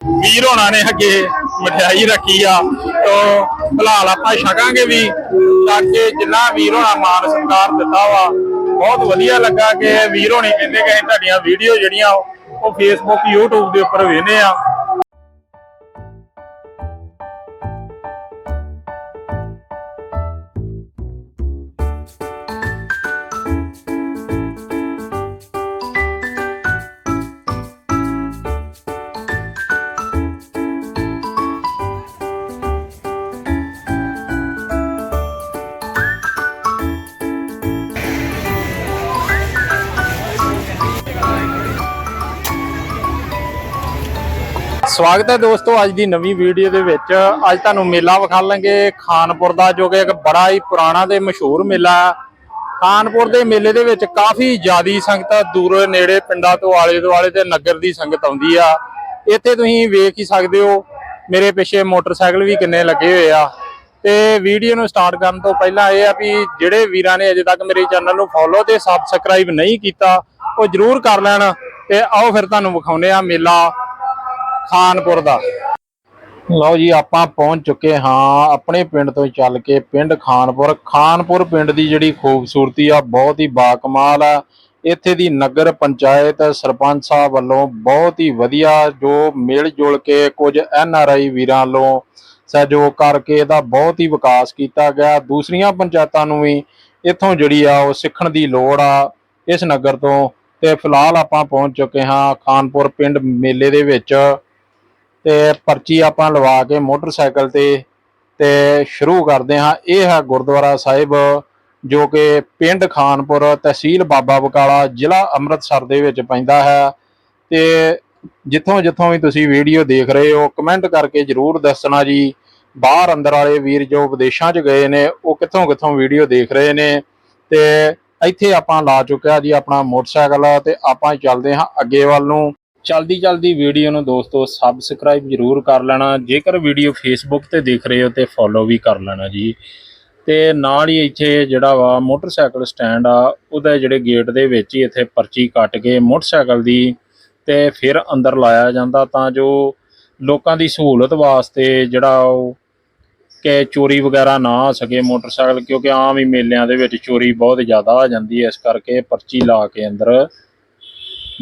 ਵੀਰ ਹੋਣਾ ਨੇ ਅੱਗੇ ਮਠਿਆਈ ਰੱਖੀ ਆ, ਤੋਂ ਫਿਲਹਾਲ ਆਪਾਂ ਛਕਾਂਗੇ ਵੀ, ਤਾਂ ਕਿ ਜਿੰਨਾ ਵੀਰ ਹੋਣਾ ਮਾਨ ਸਤਿਕਾਰ ਦਿੱਤਾ ਵਾ, ਬਹੁਤ ਵਧੀਆ ਲੱਗਾ ਕਿ ਵੀਰ ਹੋਣੀ ਕਹਿੰਦੇ ਕਿ ਤੁਹਾਡੀਆਂ ਵੀਡੀਓ ਜਿਹੜੀਆਂ ਉਹ ਫੇਸਬੁੱਕ YouTube ਦੇ ਉੱਪਰ ਵੇਖਦੇ ਆ। ਸਵਾਗਤ ਹੈ ਦੋਸਤੋ ਅੱਜ ਦੀ ਨਵੀਂ ਵੀਡੀਓ ਦੇ ਵਿੱਚ। ਅੱਜ ਤੁਹਾਨੂੰ ਮੇਲਾ ਵਿਖਾ ਲਾਂਗੇ। ਖਾਨਪੁਰ ਦਾ ਜੋ ਕਿ ਇੱਕ ਬੜਾ ਹੀ ਪੁਰਾਣਾ ਤੇ ਮਸ਼ਹੂਰ ਮੇਲਾ ਹੈ। ਖਾਨਪੁਰ ਦੇ ਮੇਲੇ ਦੇ ਵਿੱਚ ਕਾਫੀ ਜ਼ਿਆਦੀ ਸੰਗਤ ਦੂਰ ਨੇੜੇ ਪਿੰਡਾਂ ਤੋਂ ਆਲੇ ਦੁਆਲੇ ਤੇ ਨਗਰ ਦੀ ਸੰਗਤ ਆਉਂਦੀ ਆ। ਇੱਥੇ ਤੁਸੀਂ ਵੇਖ ਹੀ ਸਕਦੇ ਹੋ, ਮੇਰੇ ਪਿੱਛੇ ਮੋਟਰਸਾਈਕਲ ਵੀ ਕਿੰਨੇ ਲੱਗੇ ਹੋਏ ਆ। ਤੇ ਵੀਡੀਓ ਨੂੰ ਸਟਾਰਟ ਕਰਨ ਤੋਂ ਪਹਿਲਾਂ ਇਹ ਆ ਵੀ ਜਿਹੜੇ ਵੀਰਾਂ ਨੇ ਅਜੇ ਤੱਕ ਮੇਰੇ ਚੈਨਲ ਨੂੰ ਫੋਲੋ ਤੇ ਸਬਸਕ੍ਰਾਈਬ ਨਹੀਂ ਕੀਤਾ, ਉਹ ਜਰੂਰ ਕਰ ਲੈਣ ਤੇ ਆਓ ਫਿਰ ਤੁਹਾਨੂੰ ਵਿਖਾਉਂਦੇ ਆ ਮੇਲਾ। ਖਾਨਪੁਰ ਦਾ। ਲਓ ਜੀ, ਆਪਾਂ ਪਹੁੰਚ ਚੁੱਕੇ ਹਾਂ ਆਪਣੇ ਪਿੰਡ ਤੋਂ ਚੱਲ ਕੇ ਪਿੰਡ ਖਾਨਪੁਰ। ਖਾਨਪੁਰ ਪਿੰਡ ਦੀ ਜਿਹੜੀ ਖੂਬਸੂਰਤੀ ਆ, ਬਹੁਤ ਹੀ ਬਾਕਮਾਲ ਆ। ਇੱਥੇ ਦੀ ਨਗਰ ਪੰਚਾਇਤ ਸਰਪੰਚ ਸਾਹਿਬ ਵੱਲੋਂ ਬਹੁਤ ਹੀ ਵਧੀਆ ਜੋ ਮਿਲ ਜੁਲ ਕੇ ਕੁਝ ਐਨ ਆਰ ਆਈ ਵੀਰਾਂ ਵੱਲੋਂ ਸਹਿਯੋਗ ਕਰਕੇ ਇਹਦਾ ਬਹੁਤ ਹੀ ਵਿਕਾਸ ਕੀਤਾ ਗਿਆ। ਦੂਸਰੀਆਂ ਪੰਚਾਇਤਾਂ ਨੂੰ ਵੀ ਇੱਥੋਂ ਜਿਹੜੀ ਆ, ਉਹ ਸਿੱਖਣ ਦੀ ਲੋੜ ਆ ਇਸ ਨਗਰ ਤੋਂ। ਤੇ ਫਿਲਹਾਲ ਆਪਾਂ ਪਹੁੰਚ ਚੁੱਕੇ ਹਾਂ ਖਾਨਪੁਰ ਪਿੰਡ ਮੇਲੇ ਦੇ ਵਿੱਚ। ਤੇ ਪਰਚੀ ਆਪਾਂ ਲਵਾ ਕੇ ਮੋਟਰਸਾਈਕਲ ਤੇ ਤੇ ਸ਼ੁਰੂ ਕਰਦੇ ਹਾਂ। ਇਹ ਹੈ ਗੁਰਦੁਆਰਾ ਸਾਹਿਬ, ਜੋ ਕਿ ਪਿੰਡ ਖਾਨਪੁਰ ਤਹਿਸੀਲ ਬਾਬਾ ਬਕਾਲਾ ਜ਼ਿਲ੍ਹਾ ਅੰਮ੍ਰਿਤਸਰ ਦੇ ਵਿੱਚ ਪੈਂਦਾ ਹੈ। ਤੇ ਜਿੱਥੋਂ ਜਿੱਥੋਂ ਵੀ ਤੁਸੀਂ ਵੀਡੀਓ ਦੇਖ ਰਹੇ ਹੋ, ਕਮੈਂਟ ਕਰਕੇ ਜਰੂਰ ਦੱਸਣਾ ਜੀ। ਬਾਹਰ ਅੰਦਰ ਵਾਲੇ ਵੀਰ ਜੋ ਵਿਦੇਸ਼ਾਂ 'ਚ ਗਏ ਨੇ, ਉਹ ਕਿੱਥੋਂ ਕਿੱਥੋਂ ਵੀਡੀਓ ਦੇਖ ਰਹੇ ਨੇ। ਤੇ ਇੱਥੇ ਆਪਾਂ ਲਾ ਚੁੱਕਿਆ ਜੀ ਆਪਣਾ ਮੋਟਰਸਾਈਕਲ ਤੇ ਆਪਾਂ ਚੱਲਦੇ ਹਾਂ ਅੱਗੇ ਵੱਲ ਨੂੰ। ਚਲਦੀ ਚਲਦੀ ਵੀਡੀਓ ਨੂੰ ਦੋਸਤੋ ਸਬਸਕ੍ਰਾਈਬ ਜਰੂਰ ਕਰ ਲੈਣਾ। ਜੇਕਰ ਵੀਡੀਓ ਫੇਸਬੁੱਕ ਤੇ ਦੇਖ ਰਹੇ ਹੋ ਤੇ ਫੋਲੋ ਵੀ ਕਰ ਲੈਣਾ ਜੀ। ਤੇ ਨਾਲ ਹੀ ਇੱਥੇ ਜਿਹੜਾ ਵਾ ਮੋਟਰਸਾਈਕਲ ਸਟੈਂਡ ਆ, ਉਹਦੇ ਜਿਹੜੇ ਗੇਟ ਦੇ ਵਿੱਚ ਹੀ ਇੱਥੇ ਪਰਚੀ ਕੱਟ ਕੇ ਮੋਟਰਸਾਈਕਲ ਦੀ ਤੇ ਫਿਰ ਅੰਦਰ ਲਾਇਆ ਜਾਂਦਾ ਤਾਂ ਜੋ ਲੋਕਾਂ ਦੀ ਸਹੂਲਤ ਵਾਸਤੇ ਜਿਹੜਾ ਉਹ ਕਿ ਚੋਰੀ ਵਗੈਰਾ ਨਾ ਆ ਸਕੇ ਮੋਟਰਸਾਈਕਲ, ਕਿਉਂਕਿ ਆਮ ਹੀ ਮੇਲਿਆਂ ਦੇ ਵਿੱਚ ਚੋਰੀ ਬਹੁਤ ਜ਼ਿਆਦਾ ਆ ਜਾਂਦੀ ਹੈ। ਇਸ ਕਰਕੇ ਪਰਚੀ ਲਾ ਕੇ ਅੰਦਰ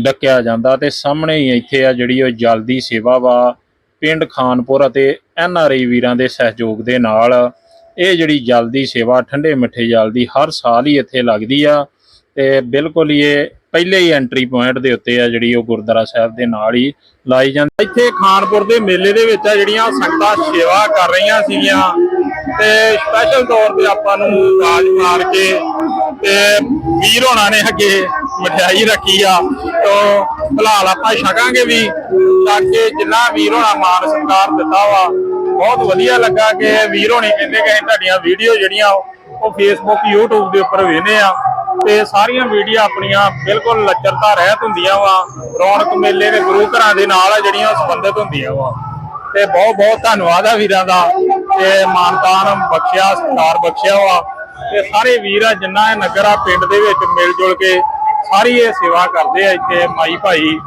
ਡੱਕਿਆ ਜਾਂਦਾ ਤੇ ਸਾਹਮਣੇ ਹੀ ਇੱਥੇ ਆ ਜਿਹੜੀ ਉਹ ਜਲਦੀ ਸੇਵਾ ਵਾ, ਪਿੰਡ ਖਾਨਪੁਰ ਅਤੇ ਐਨ ਆਰ ਆਈ ਵੀਰਾਂ ਦੇ ਸਹਿਯੋਗ ਦੇ ਨਾਲ। ਇਹ ਜਿਹੜੀ ਜਲਦੀ ਸੇਵਾ, ਠੰਡੇ ਮਿੱਠੇ ਜਲ ਦੀ ਹਰ ਸਾਲ ਹੀ ਇੱਥੇ ਲੱਗਦੀ ਆ ਤੇ ਬਿਲਕੁਲ ਹੀ ਇਹ ਪਹਿਲੇ ਹੀ ਐਂਟਰੀ ਪੁਆਇੰਟ ਦੇ ਉੱਤੇ ਆ ਜਿਹੜੀ ਉਹ ਗੁਰਦੁਆਰਾ ਸਾਹਿਬ ਦੇ ਨਾਲ ਹੀ ਲਾਈ ਜਾਂਦੀ। ਇੱਥੇ ਖਾਨਪੁਰ ਦੇ ਮੇਲੇ ਦੇ ਵਿੱਚ ਆ ਜਿਹੜੀਆਂ ਸੰਗਤਾਂ ਸੇਵਾ ਕਰ ਰਹੀਆਂ ਸੀਗੀਆਂ। ਤੇ ਸਪੈਸ਼ਲ ਤੌਰ ਤੇ ਆਪਾਂ ਨੂੰ ਆਵਾਜ਼ ਮਾਰ ਕੇ ਤੇ ਵੀਰ ਹੋਣਾ ਨੇ ਅੱਗੇ ਮਠਿਆਈ ਰੱਖੀ ਆ, ਤੋਂ ਫਿਲਹਾਲ ਆਪਾਂ ਛਕਾਂਗੇ ਵੀ, ਤਾਂ ਕਿ ਜਿੰਨਾ ਵੀਰ ਹੋਣਾ ਮਾਨ ਸਤਿਕਾਰ ਦਿੱਤਾ ਵਾ, ਬਹੁਤ ਵਧੀਆ ਲੱਗਾ ਕਿ ਵੀਰ ਹੋਣੀ ਕਹਿੰਦੇ ਕਿ ਤੁਹਾਡੀਆਂ ਵੀਡੀਓ ਜਿਹੜੀਆਂ ਉਹ ਫੇਸਬੁੱਕ YouTube ਦੇ ਉੱਪਰ ਵੇਖਦੇ ਆ, ਤੇ ਸਾਰੀਆਂ ਵੀਡੀਓ ਆਪਣੀਆਂ ਬਿਲਕੁਲ ਲੱਚਰਤਾ, ਰਹਿਤ ਹੁੰਦੀਆਂ ਵਾ, ਰੌਣਕ ਮੇਲੇ ਦੇ ਗੁਰੂ ਘਰਾਂ ਦੇ ਨਾਲ ਜਿਹੜੀਆਂ ਸੰਬੰਧਿਤ ਹੁੰਦੀਆਂ ਵਾ। ਤੇ ਬਹੁਤ ਬਹੁਤ ਧੰਨਵਾਦ ਆ ਵੀਰਾਂ ਦਾ। ਤੇ ਮਾਨਤਾਨ ਬਖਸ਼ਿਆ, ਸਤਿਕਾਰ ਬਖਸ਼ਿਆ ਵਾ। ਤੇ ਸਾਰੇ ਵੀਰ ਆ, ਜਿੰਨਾ ਇਹ ਨਗਰ ਆ, ਪਿੰਡ ਦੇ ਵਿੱਚ ਮਿਲ ਜੁਲ ਕੇ ਸਾਰੀ ਇਹ ਸੇਵਾ ਕਰਦੇ ਆ ਇੱਥੇ ਮਾਈ ਭਾਈ।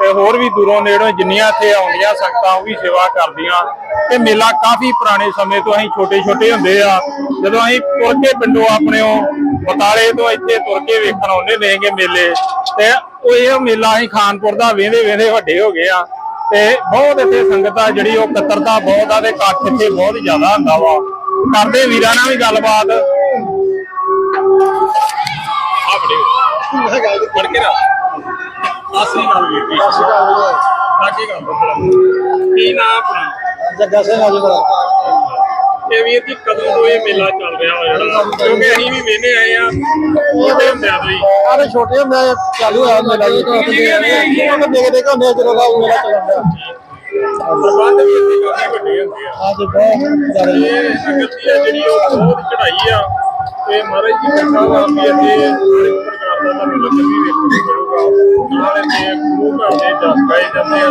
ਤੇ ਹੋਰ ਵੀ ਦੂਰੋਂ ਨੇੜੋਂ ਜਿੰਨੀਆਂ ਇੱਥੇ ਆਉਂਦੀਆਂ ਸੰਗਤਾਂ, ਉਹ ਵੀ ਸੇਵਾ ਕਰਦੀਆਂ। ਤੇ ਮੇਲਾ ਕਾਫੀ ਪੁਰਾਣੇ ਸਮੇਂ ਤੋਂ ਅਸੀਂ ਛੋਟੇ ਛੋਟੇ ਹੁੰਦੇ ਆ। ਜਦੋਂ ਅਸੀਂ ਤੁਰ ਕੇ ਪਿੰਡੋਂ ਆਪਣੇ ਬਤਾਲੇ ਤੋਂ ਇੱਥੇ ਤੁਰ ਕੇ ਵੇਖਣ ਆਉਂਦੇ ਨੇਗੇ ਮੇਲੇ। ਤੇ ਉਹ ਇਹ ਮੇਲਾ ਅਸੀਂ ਖਾਨਪੁਰ ਦਾ ਵੇਂਦੇ ਵੇਂਦੇ ਵੱਡੇ ਹੋ ਗਏ ਆ। ਤੇ ਬਹੁਤ ਇੱਥੇ ਸੰਗਤ ਜਿਹੜੀ ਉਹ ਕਤਰਤਾ ਬਹੁਤ ਆ ਤੇ ਇਕੱਠ ਇੱਥੇ ਬਹੁਤ ਜ਼ਿਆਦਾ ਹੁੰਦਾ ਵਾ। ਕਰਦੇ ਵੀਰਾਂ ਨਾਲ ਵੀ ਗੱਲਬਾਤ। ਆ ਬੜੇ ਫੜ ਕੇ ਰਾ ਆਸੀ ਨਾਲ ਵੀਰ ਜੀ। ਸਾਡੀ ਗੱਲ ਬੋਲੋ ਕੀ ਨਾਮ ਆਪਣਾ? ਜੱਗਾ ਸਿੰਘ ਆ ਜੀ ਇਹ ਵੀਰ ਜੀ ਕਦੋਂ ਤੋਂ ਇਹ ਮੇਲਾ ਚੱਲ ਰਿਹਾ ਵਾ ਜਿਹੜਾ ਕਿਉਂਕਿ ਅਸੀਂ ਵੀ ਵੇਨੇ ਆਏ ਆ ਉਹਦੇ ਹੁੰਦਿਆਂ ਤੋਂ ਹੀ ਆਰੇ ਛੋਟੇ ਹੁੰਦੇ ਚਾਲੂ ਹੋਇਆ ਮੇਲਾ ਜੀ ਤੋਂ ਅਸੀਂ ਦੇਖਦੇ ਆ ਦੇਖਦੇ ਦੇਖਦੇ ਹੁੰਦੇ ਆ ਜਦੋਂ ਦਾ ਮੇਲਾ ਚੱਲਦਾ ਪ੍ਰਬੰਧ ਵੀ ਇੱਥੇ ਕਾਫੀ ਵੱਡੇ ਹੁੰਦੇ ਆ ਅੱਜ ਬਹੁਤ ਜ਼ਿਆਦਾ ਜੀ। ਇਹ ਜਿਹੜੀ ਉਹ ਬਹੁਤ ਚੜਾਈ ਆ ਤੇ ਮਹਾਰਾਜ ਜੀ ਕਿਰਪਾ ਵਾ ਵੀ ਇੱਥੇ ਹਰ ਇੱਕ ਪ੍ਰਕਾਰ ਦਾ ਤੁਹਾਨੂੰ ਲੰਗਰ ਵੀ ਵੇਖਣ ਨੂੰ ਮਿਲੂਗਾ। ਨਾਲ ਇੱਥੇ ਗੁਰੂ ਘਰ ਦੇ ਜਸ ਗਾਏ ਜਾਂਦੇ ਆ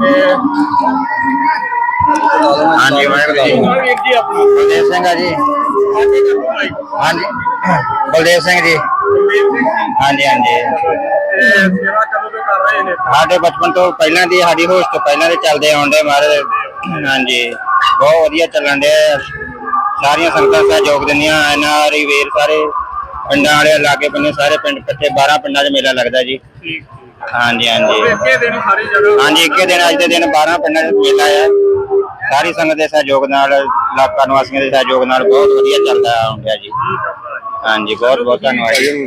ਤੇ ਹਾਂਜੀ ਵਾਹਿਗੁਰੂ ਜੀ ਬਲਦੇਵ ਸਿੰਘ ਆ ਜੀ। ਹਾਂਜੀ। ਬਲਦੇਵ ਸਿੰਘ ਜੀ। ਹਾਂਜੀ ਹਾਂਜੀ। ਸਾਡੇ ਬਚਪਨ ਤੋਂ ਪਹਿਲਾਂ ਦੀ ਸਾਡੀ ਹੋਸ਼ ਤੋਂ ਪਹਿਲਾਂ ਦੇ ਚੱਲਦੇ ਆਉਂਦੇ ਮਹਾਰਾਜ ਹਾਂਜੀ। ਬਹੁਤ ਵਧੀਆ ਚੱਲਣ ਦੇ ਸਾਰੀਆਂ ਸੰਗਤਾਂ ਸਹਿਯੋਗ ਦਿੰਦੀਆਂ। ਐਨਆਰਈ ਵੀਰ ਸਾਰੇ ਪਿੰਡਾਂ ਵਾਲੇ ਲਾਗੇ ਬੰਨੇ ਸਾਰੇ ਪਿੰਡ ਇਕੱਠੇ 12 ਪਿੰਡਾਂ 'ਚ ਮੇਲਾ ਲੱਗਦਾ ਜੀ। ਹਾਂਜੀ ਹਾਂਜੀ। ਇੱਕੇ ਦਿਨ ਸਾਰੀ ਜਗ੍ਹਾ ਹਾਂਜੀ ਇੱਕੇ ਦਿਨ ਅੱਜ ਦੇ ਦਿਨ 12 ਪਿੰਡਾਂ 'ਚ ਮੇਲਾ ਹੈ ਸਾਰੀ ਸੰਗਤ ਦੇ ਸਹਿਯੋਗ ਨਾਲ ਇਲਾਕਾ ਨਿਵਾਸੀਆਂ ਦੇ ਸਹਿਯੋਗ ਨਾਲ ਬਹੁਤ ਵਧੀਆ ਚੱਲਦਾ ਆਉਂਦਾ ਜੀ। ਹਾਂਜੀ, ਬਹੁਤ ਬਹੁਤ ਧੰਨਵਾਦ ਜੀ।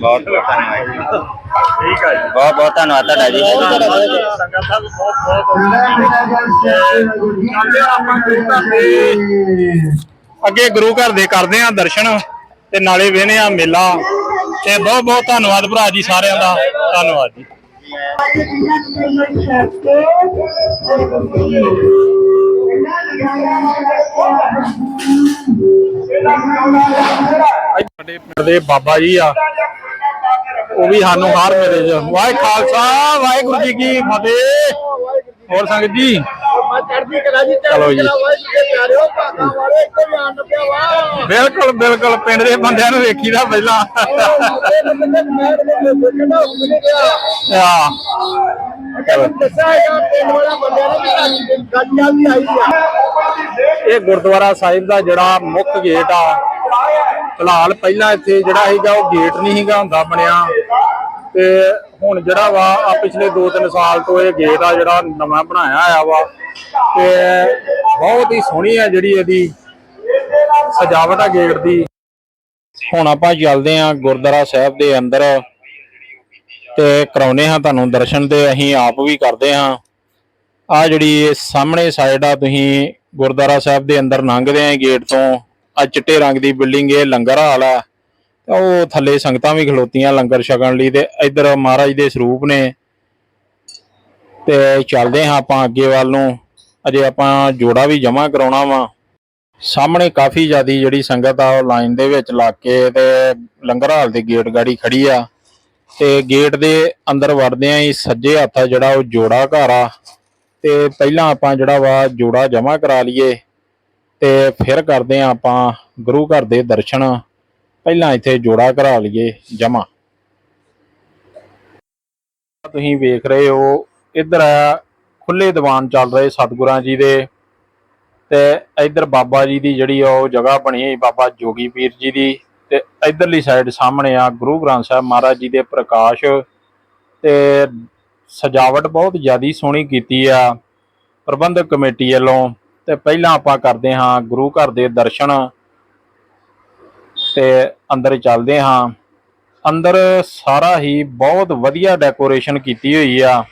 ਬਹੁਤ ਬਹੁਤ ਧੰਨਵਾਦ ਜੀ। ਠੀਕ ਹੈ ਜੀ ਬਹੁਤ ਬਹੁਤ ਧੰਨਵਾਦ ਤੁਹਾਡਾ ਜੀ। ਸੰਗਤ ਦਾ ਬਹੁਤ ਬਹੁਤ ਅੱਗੇ ਗੁਰੂ ਘਰ ਦੇ ਕਰਦੇ ਆ ਦਰਸ਼ਨ ਤੇ ਨਾਲੇ ਵੇਹਨੇ ਆ ਮੇਲਾ। ਤੇ ਬਹੁਤ ਬਹੁਤ ਧੰਨਵਾਦ ਭਰਾ ਜੀ ਸਾਰਿਆਂ ਦਾ। ਧੰਨਵਾਦ ਜੀ। ਸਾਡੇ ਪਿੰਡ ਦੇ ਬਾਬਾ ਜੀ ਆ, ਉਹ ਵੀ ਸਾਨੂੰ ਹਾਰ ਮੇਰੇ ਜੀ ਵਾਹਿ ਖਾਲਸਾ, ਵਾਹਿਗੁਰੂ ਜੀ ਕੀ ਫਤਿਹ। ਹੋਰ ਸੰਗਤ ਜੀ? ਚਲੋ ਜੀ। ਬਿਲਕੁਲ ਬਿਲਕੁਲ ਪਿੰਡ ਦੇ ਬੰਦਿਆਂ ਨੂੰ ਵੇਖੀਦਾ ਪਹਿਲਾਂ। ਆ ਇਹ ਗੁਰਦੁਆਰਾ ਸਾਹਿਬ ਦਾ ਜਿਹੜਾ ਮੁੱਖ ਗੇਟ ਆ ਫਿਲਹਾਲ ਪਹਿਲਾਂ ਇੱਥੇ ਜਿਹੜਾ ਸੀਗਾ ਉਹ ਗੇਟ ਨਹੀਂ ਸੀਗਾ ਹੁੰਦਾ ਬਣਿਆ। ਤੇ ਹੁਣ ਜਿਹੜਾ ਵਾ ਆ ਪਿਛਲੇ 2-3 ਸਾਲ ਤੋਂ ਇਹ ਗੇਟ ਆ ਜਿਹੜਾ ਨਵਾਂ ਬਣਾਇਆ ਆਇਆ ਵਾ, ਤੇ ਬਹੁਤ ਹੀ ਸੋਹਣੀ ਆ ਜਿਹੜੀ ਇਹਦੀ ਸਜਾਵਟ ਆ ਗੇਟ ਦੀ। ਹੁਣ ਆਪਾਂ ਚੱਲਦੇ ਆ ਗੁਰਦੁਆਰਾ ਸਾਹਿਬ ਦੇ ਅੰਦਰ ਤੇ ਕਰਾਉਨੇ ਹਾਂ ਤੁਹਾਨੂੰ ਦਰਸ਼ਨ ਤੇ, ਅਸੀਂ ਆਪ ਵੀ ਕਰਦੇ ਹਾਂ ਆ ਜਿਹੜੀ ਸਾਹਮਣੇ ਸਾਈਡ ਆ, ਤੁਸੀਂ ਗੁਰਦੁਆਰਾ ਸਾਹਿਬ ਦੇ ਅੰਦਰ ਲੰਘਦੇ ਆ ਗੇਟ ਤੋਂ। ਆ ਚਿੱਟੇ ਰੰਗ ਦੀ ਬਿਲਡਿੰਗ ਇਹ ਲੰਗਰ ਹਾਲ ਆ। ਉਹ ਥੱਲੇ ਸੰਗਤਾਂ ਵੀ ਖਲੋਤੀਆਂ ਲੰਗਰ ਛਕਣ ਲਈ ਤੇ ਇੱਧਰ ਮਹਾਰਾਜ ਦੇ ਸਰੂਪ ਨੇ। ਤੇ ਚੱਲਦੇ ਹਾਂ ਆਪਾਂ ਅੱਗੇ ਵੱਲ ਨੂੰ। ਅਜੇ ਆਪਾਂ ਜੋੜਾ ਵੀ ਜਮ੍ਹਾਂ ਕਰਾਉਣਾ ਵਾ। ਸਾਹਮਣੇ ਕਾਫੀ ਜ਼ਿਆਦੀ ਜਿਹੜੀ ਸੰਗਤ ਆ ਉਹ ਲਾਈਨ ਦੇ ਵਿੱਚ ਲੱਗ ਕੇ ਤੇ ਲੰਗਰ ਹਾਲ ਦੇ ਗੇਟ ਗਾੜੀ ਖੜੀ ਆ। ਤੇ ਗੇਟ ਦੇ ਅੰਦਰ ਵੜਦੇ ਆਂ ਹੀ ਸੱਜੇ ਹੱਥ ਆ ਜਿਹੜਾ ਉਹ ਜੋੜਾ ਘਰ ਆ। ਤੇ ਪਹਿਲਾਂ ਆਪਾਂ ਜਿਹੜਾ ਵਾ ਜੋੜਾ ਜਮ੍ਹਾਂ ਕਰਾ ਲਈਏ। ਤੇ ਫਿਰ ਕਰਦੇ ਆਂ ਆਪਾਂ ਗੁਰੂ ਘਰ ਦੇ ਦਰਸ਼ਨ। ਪਹਿਲਾਂ ਇੱਥੇ ਜੋੜਾ ਕਰਾ ਲਈਏ ਜਮ੍ਹਾਂ ਤੁਸੀਂ ਵੇਖ ਰਹੇ ਹੋ, ਇੱਧਰ ਆ ਖੁੱਲੇ ਦੀਵਾਨ ਚੱਲ ਰਹੇ ਸਤਿਗੁਰਾਂ ਜੀ ਦੇ ਤੇ ਇੱਧਰ ਬਾਬਾ ਜੀ ਦੀ ਜਿਹੜੀ ਆ ਉਹ ਜਗ੍ਹਾ ਬਣੀ ਹੈ ਬਾਬਾ ਜੋਗੀ ਪੀਰ ਜੀ ਦੀ ਤੇ ਇਧਰਲੀ ਸਾਈਡ ਸਾਹਮਣੇ ਆ ਗੁਰੂ ਗ੍ਰੰਥ ਸਾਹਿਬ ਮਹਾਰਾਜ ਜੀ ਦੇ ਪ੍ਰਕਾਸ਼ ਤੇ ਸਜਾਵਟ ਬਹੁਤ ਜ਼ਿਆਦੀ ਸੋਹਣੀ ਕੀਤੀ ਆ, ਪ੍ਰਬੰਧਕ ਕਮੇਟੀ ਵੱਲੋਂ ਤੇ ਪਹਿਲਾਂ ਆਪਾਂ ਕਰਦੇ ਹਾਂ ਗੁਰੂ ਘਰ ਦੇ ਦਰਸ਼ਨ ਤੇ ਅੰਦਰ ਚੱਲਦੇ ਹਾਂ। ਅੰਦਰ ਸਾਰਾ ਹੀ ਬਹੁਤ ਵਧੀਆ ਡੈਕੋਰੇਸ਼ਨ ਕੀਤੀ ਹੋਈ ਆ।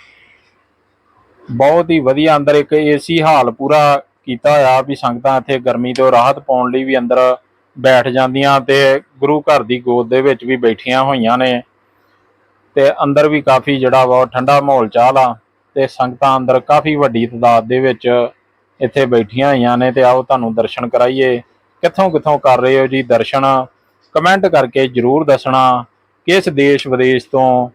ਬਹੁਤ ਹੀ ਵਧੀਆ ਅੰਦਰ ਇੱਕ ਏਸੀ ਹਾਲ ਪੂਰਾ ਕੀਤਾ ਹੋਇਆ ਵੀ ਸੰਗਤਾਂ ਇੱਥੇ ਗਰਮੀ ਤੋਂ ਰਾਹਤ ਪਾਉਣ ਲਈ ਵੀ ਅੰਦਰ ਬੈਠ ਜਾਂਦੀਆਂ ਤੇ ਗੁਰੂ ਘਰ ਦੀ ਗੋਦ ਦੇ ਵਿੱਚ ਵੀ ਬੈਠੀਆਂ ਹੋਈਆਂ ਨੇ। ਤੇ ਅੰਦਰ ਵੀ ਕਾਫੀ ਜਿਹੜਾ ਵਾ ਠੰਡਾ ਮਾਹੌਲ ਚਾਲ ਆ ਤੇ ਸੰਗਤਾਂ ਅੰਦਰ ਕਾਫੀ ਵੱਡੀ ਤਾਦਾਦ ਦੇ ਵਿੱਚ ਇੱਥੇ ਬੈਠੀਆਂ ਹੋਈਆਂ ਨੇ ਤੇ ਆਓ ਤੁਹਾਨੂੰ ਦਰਸ਼ਨ ਕਰਾਈਏ। ਕਿੱਥੋਂ ਕਿੱਥੋਂ ਕਰ ਰਹੇ ਹੋ ਜੀ ਦਰਸ਼ਨ? ਕਮੈਂਟ ਕਰਕੇ ਜਰੂਰ ਦੱਸਣਾ ਕਿਸ ਦੇਸ਼ ਵਿਦੇਸ਼ ਤੋਂ,